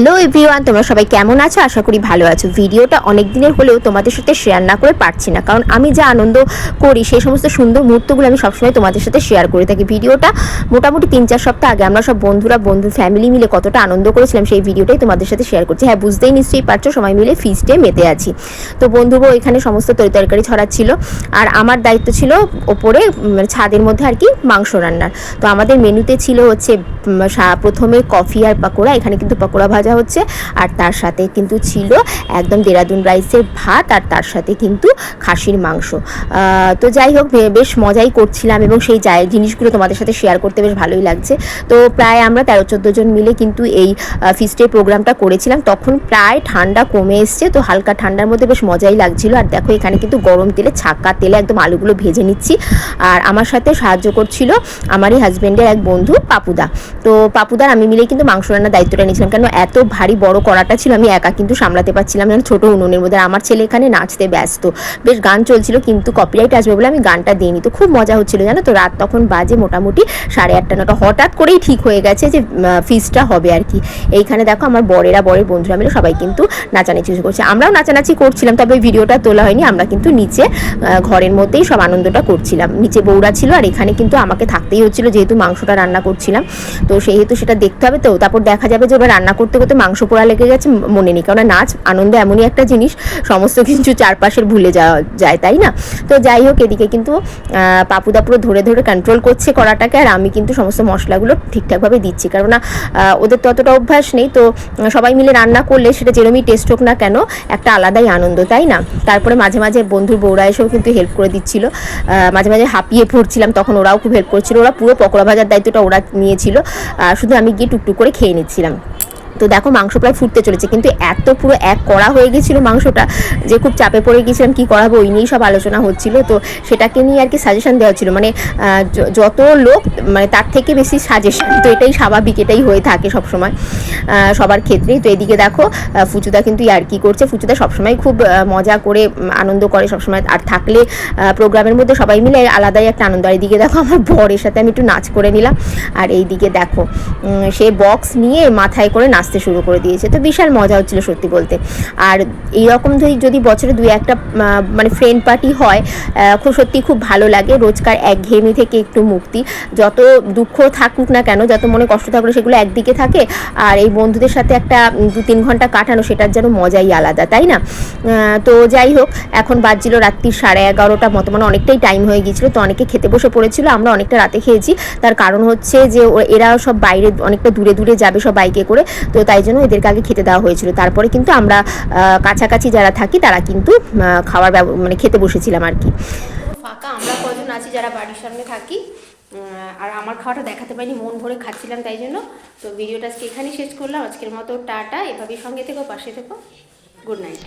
Hello everyone, তোমরা সবাই কেমন আছো? আশা করি ভালো আছো। ভিডিওটা অনেক দিনের হলেও তোমাদের সাথে শেয়ার না করে পারছি না। কারণ আমি যা আনন্দ করি, সেই সমস্ত সুন্দর মুহূর্তগুলো আমি সবসময় তোমাদের সাথে শেয়ার করে থাকি। ভিডিওটা মোটামুটি তিন চার সপ্তাহ আগে আমরা সব বন্ধুরা, বন্ধু ফ্যামিলি মিলে কতটা আনন্দ করেছিলাম, সেই ভিডিওটাই তোমাদের সাথে শেয়ার করছি। হ্যাঁ বুঝতেই নিশ্চয়ই পারছ, সবাই মিলে ফিস্টে মেতে আছি। তো বন্ধুবো এখানে সমস্ত তরি তরকারি ছড়াচ্ছিল। আর আমার দায়িত্ব ছিল ওপরে ছাদের মধ্যে আর কি মাংস রান্নার। তো আমাদের মেনুতে ছিল হচ্ছে প্রথমে কফি আর পাকোড়া। এখানে কিন্তু পাকোড়া ভাজা হচ্ছে আর তার সাথে কিন্তু ছিল একদম দেরাদুন রাইসের ভাত আর তার সাথে কিন্তু খাসির মাংস। তো যাই হোক বেশ মজাই করছিলাম এবং সেই জিনিসগুলো তোমাদের সাথে শেয়ার করতে বেশ ভালোই লাগছে। তো প্রায় আমরা তেরো, চোদ্দ জন মিলে কিন্তু এই ফিস্টের প্রোগ্রামটা করেছিলাম। তখন প্রায় ঠান্ডা কমে এসছে, তো হালকা ঠান্ডার মধ্যে বেশ মজাই লাগছিল। আর দেখো, এখানে কিন্তু গরম তেলে ছাক্কা তেলে একদম আলুগুলো ভেজে নিচ্ছি। আর আমার সাথে সাহায্য করছিল আমারই হাজব্যান্ডের এক বন্ধু, পাপুদা। তো পাপুদার আমি মিলে কিন্তু মাংস রান্নার দায়িত্বটা নিয়েছিলাম। কেন, এত ভারী বড় করাটা ছিল, আমি একা কিন্তু সামলাতে পারছিলাম না। ছোট উনুনের মধ্যে আমার ছেলে এখানে নাচতে ব্যস্ত। বেশ গান চলছিল কিন্তু কপিরাইট আসবে বলে আমি গানটা দিইনি। তো খুব মজা হচ্ছিল, জানো তো? রাত তখন বাজে মোটামুটি সাড়ে আটটা নটা হঠাৎ করেই ঠিক হয়ে গেছে যে ফিজটা হবে আর কি। এইখানে দেখো আমার বরেরা, বরের বন্ধুরা মিলে সবাই কিন্তু নাচানাচি করছে। আমরাও নাচানাচি করছিলাম, তবে ভিডিওটা তোলা হয়নি। আমরা কিন্তু নিচে ঘরের মধ্যেই সব আনন্দটা করছিলাম। নিচে বউরা ছিল আর এখানে কিন্তু আমাকে থাকতেই হচ্ছিল, যেহেতু মাংসটা রান্না করছিলাম। তো সেহেতু সেটা দেখতে হবে তো। তারপর দেখা যাবে যে এবার রান্না করতে করতে মাংস পোড়া লেগে গেছে মনে নেই। কারণ নাচ আনন্দ এমনই একটা জিনিস সমস্ত কিছু চারপাশের ভুলে যাওয়া যায় তাই না? তো যাই হোক এদিকে কিন্তু পাপুদা পুরো ধরে ধরে কন্ট্রোল করছে করাটাকে আর আমি কিন্তু সমস্ত মশলাগুলো ঠিকঠাকভাবে দিচ্ছি। আহ, ওদের তো অতটা অভ্যাস নেই তো সবাই মিলে রান্না করলে সেটা যেরমই টেস্ট হোক না কেন একটা আলাদাই আনন্দ তাই না? তারপরে মাঝে মাঝে বন্ধুর বউরা এসেও কিন্তু হেল্প করে দিচ্ছিল। মাঝে মাঝে হাঁপিয়ে পড়ছিলাম তখন ওরাও খুব হেল্প করছিল। ওরা পুরো পকোড়া ভাজার দায়িত্বটা ওরা নিয়েছিল। শুধু আমি গিয়ে টুকটুক করে খেয়ে নিচ্ছিলাম। তো দেখো মাংস প্রায় ফুটতে চলেছে, কিন্তু এত পুরো এক করা হয়ে গেছিল মাংসটা যে খুব চাপে পড়ে গেছিলাম কি করাবো, ওই নিয়েই সব আলোচনা হচ্ছিল। তো সেটাকে নিয়ে আর কি সাজেশন দেওয়া ছিল মানে যত লোক মানে তার থেকে বেশি সাজেশন তো এটাই স্বাভাবিক, এটাই হয়ে থাকে সবসময় সবার ক্ষেত্রেই। তো এদিকে দেখো ফুচুদা কিন্তু আর কি করছে, ফুচুদা সবসময় খুব মজা করে আনন্দ করে সবসময়, আর থাকলে প্রোগ্রামের মধ্যে সবাই মিলে আলাদাই একটা আনন্দ। আর এদিকে দেখো আমার বরের সাথে আমি একটু নাচ করে নিলাম, আর এইদিকে দেখো সে বক্স নিয়ে মাথায় করে নাচতে শুরু করে দিয়েছে। তো বিশাল মজা হচ্ছিল সত্যি বলতে। আর এইরকম যদি যদি বছরে দুই একটা মানে ফ্রেন্ড পার্টি হয় খুব সত্যি খুব ভালো লাগে। রোজকার একঘেয়েমি থেকে একটু মুক্তি। যত দুঃখ থাকুক না কেন, যত মনে কষ্ট থাকুক, সেগুলো একদিকে থাকে। আর এই বন্ধুদের সাথে একটা দু তিন ঘণ্টা কাটানো, সেটার যেন মজাই আলাদা, তাই না? তো যাই হোক, এখন বাজছিল রাত্রি সাড়ে এগারোটা মতো মানে অনেকটাই টাইম হয়ে গিয়েছিল। তো অনেকে খেতে বসে পড়েছিল, আমরা অনেকটা রাতে খেয়েছি। তার কারণ হচ্ছে যে এরা সব বাইরে, অনেকটা দূরে দূরে যাবে সব বাইকে করে। তো তাই জন্য এদেরকে আগে খেতে দেওয়া হয়েছিল। তারপরে কিন্তু আমরা কাছাকাছি যারা থাকি, তারা কিন্তু খাওয়ার মানে খেতে বসেছিলাম আর কি। ফাঁকা, আমরা কজন আছি যারা বাড়ির সামনে থাকি আর আমার খাওয়াটা দেখাতে পারিনি, মন ভরে খাচ্ছিলাম তাই জন্য। তো ভিডিওটা আজকে এখানেই শেষ করলাম। আজকের মতো টাটা, এভাবেই সঙ্গে থেকো, পাশে থেকো। Good night.